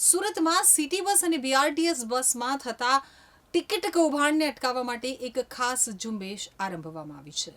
સુરતમાં city bus અને BRTS બસમાં થતા ટિકિટ કૌભાંડને અટકાવવા માટે એક ખાસ ઝુંબેશ આરંભવામાં આવી છે.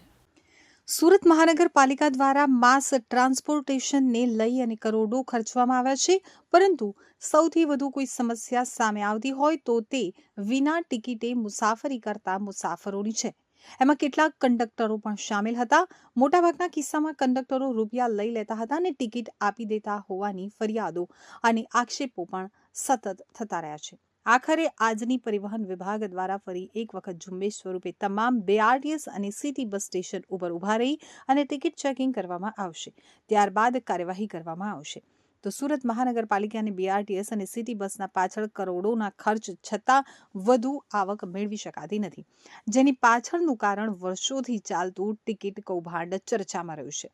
સુરત મહાનગરપાલિકા દ્વારા માસ ટ્રાન્સપોર્ટેશનને લઈ અને કરોડો ખર્ચવામાં આવ્યા છે, પરંતુ સૌથી વધુ કોઈ સમસ્યા સામે આવતી હોય તો તે વિના ટિકિટે મુસાફરી કરતા મુસાફરોની છે. એમાં કેટલાક કંડક્ટરો પણ સામેલ હતા. મોટાભાગના કિસ્સામાં કંડક્ટરો રૂપિયા લઈ લેતા હતા અને ટિકિટ આપી દેતા હોવાની ફરિયાદો અને આક્ષેપો પણ સતત થતા રહ્યા છે. આખરે આજની પરિવહન વિભાગ દ્વારા ફરી એક વખત ઝુંબેશ સ્વરૂપે તમામ બીઆરટીએસ અને સિટી બસ સ્ટેશન ઉપર ઊભા રહી અને ટિકિટ ચેકિંગ કરવામાં આવશે. ત્યારબાદ કાર્યવાહી કરવામાં આવશે. તો સુરત મહાનગરપાલિકાની બીઆરટીએસ અને સિટી બસના પાછળ કરોડોના ખર્ચ છતાં વધુ આવક મેળવી શકાતી નથી. જેની પાછળનું કારણ વર્ષોથી ચાલતું ટિકિટ કૌભાંડ ચર્ચામાં રહ્યું છે.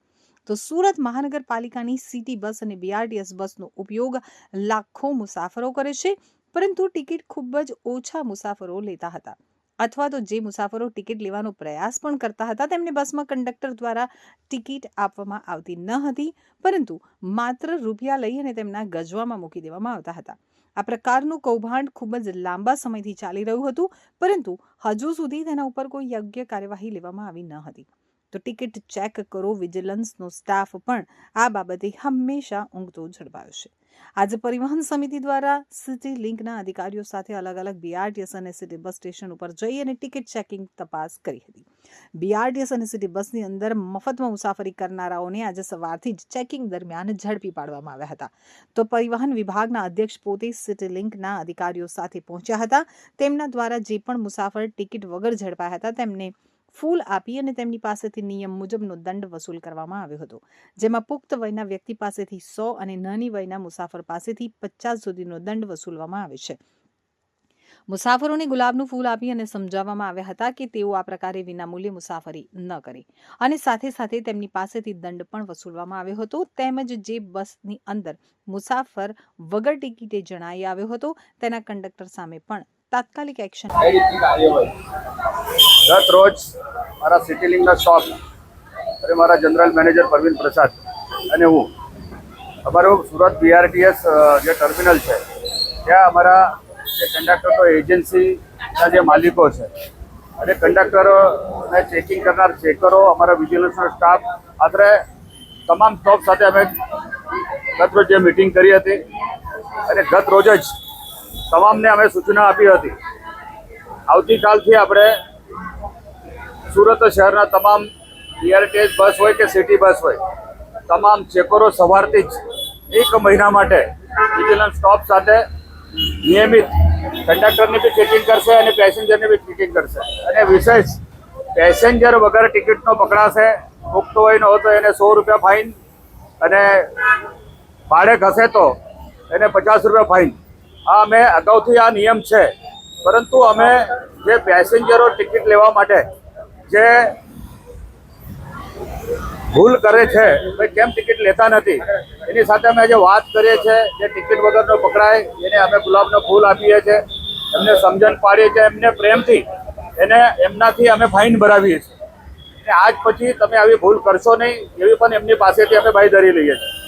તો સુરત મહાનગરપાલિકાની સિટી બસ અને બીઆરટીએસ બસનો ઉપયોગ લાખો મુસાફરો કરે છે, પરંતુ ટિકિટ ખૂબ જ ઓછા મુસાફરો લેતા હતા. અથવા તો જે મુસાફરો ટિકિટ લેવાનો પ્રયાસ પણ કરતા હતા, તેમને બસમાં કંડક્ટર દ્વારા ટિકિટ આપવામાં આવતી ન હતી, પરંતુ માત્ર રૂપિયા લઈ અને તેમના ગજવામાં મૂકી દેવામાં આવતા હતા. આ પ્રકારનું કૌભાંડ ખૂબ જ લાંબા સમયથી ચાલી રહ્યું હતું, પરંતુ હજુ સુધી તેના ઉપર કોઈ યોગ્ય કાર્યવાહી લેવામાં આવી ન હતી. તો ટિકિટ ચેક કરો, વિજિલન્સનો સ્ટાફ પણ આ બાબતે હંમેશા ઊંઘતો ઝડપાયો છે. આજે પરિવહન સમિતિ દ્વારા સિટી લિંકના અધિકારીઓ સાથે અલગ અલગ બીઆરટીએસ અને સિટી બસ સ્ટેશન ઉપર જઈ અને ટિકિટ ચેકિંગ તપાસ કરી હતી. બીઆરટીએસ અને સિટી બસની અંદર મફતમાં મુસાફરી કરનારાઓને આજે સવારથી જ ચેકિંગ દરમિયાન ઝડપી પાડવામાં આવ્યા હતા. તો પરિવહન વિભાગના અધ્યક્ષ પોતે સિટી લિંકના અધિકારીઓ સાથે પહોંચ્યા હતા. તેમના દ્વારા જે પણ મુસાફર ટિકિટ વગર ઝડપાયા હતા, તેમને ફૂલ આપી અને તેમની પાસેથી નિયમ મુજબનો દંડ વસૂલ કરવામાં આવ્યો હતો, જેમાં પુખ્ત વયના વ્યક્તિ પાસેથી સો અને નાની વયના મુસાફર પાસેથી પચાસ સુધીનો દંડ વસૂલવામાં આવે છે. મુસાફરોને ગુલાબનું ફૂલ આપી અને સમજાવવામાં આવ્યા હતા કે તેઓ આ પ્રકારે વિનામૂલ્યે મુસાફરી ન કરે અને સાથે સાથે તેમની પાસેથી દંડ પણ વસૂલવામાં આવ્યો હતો, તેમજ જે બસની અંદર મુસાફર વગર ટિકિટે જણાઈ આવ્યો હતો, તેના કંડક્ટર સામે પણ તાત્કાલિક એક્શન રોજ મારા સિટી લિંકના સ્ટોપ અને મારા જનરલ મેનેજર પરવીન પ્રસાદ અને હું. અમારું સુરત બીઆરટીએસ જે ટર્મિનલ છે, ત્યાં અમારા જે કંડક્ટરો એજન્સીના જે માલિકો છે, અને કંડક્ટરોને ચેકિંગ કરનાર ચેકરો અમારા વિજિલન્સનો સ્ટાફ આશરે તમામ સ્ટોપ સાથે અમે ગત રોજે મિટિંગ કરી હતી, અને ગત રોજ જ તમામને અમે સૂચના આપી હતી. આવતીકાલથી આપણે સુરત શહેરના તમામ બીઆરટીએસ બસ હોય કે સિટી બસ હોય, તમામ ચેકરો સવારથી જ એક મહિના માટે વિજિલન્સ સ્ટોપ સાથે નિયમિત કંડક્ટરની બી ચેકિંગ કરશે અને પેસેન્જરની બી ચેકિંગ કરશે. અને વિશેષ પેસેન્જર વગર ટિકિટનો પકડાશે પુખ્ત હોય ન હોય તો એને સો રૂપિયા ફાઇન અને ભાડે ઘસે તો એને પચાસ રૂપિયા ફાઇન આ અમે અગાઉથી આ નિયમ છે, પરંતુ અમે જે પેસેન્જરો ટિકિટ લેવા માટે જે ભૂલ કરે છે, ભાઈ કેમ ટિકિટ લેતા નથી? એની સાથે અમે જે વાત કરીએ છીએ, જે ટિકિટ વગરનો પકડાય, એને અમે ગુલાબનો ફૂલ આપીએ છીએ, એમને સમજણ પાડીએ છીએ, એમને પ્રેમથી, એને એમનાથી અમે ફાઇન ભરાવીએ છીએ. આજ પછી તમે આવી ભૂલ કરશો નહીં, એવી પણ એમની પાસેથી અમે બાંયધરી લઈએ છીએ.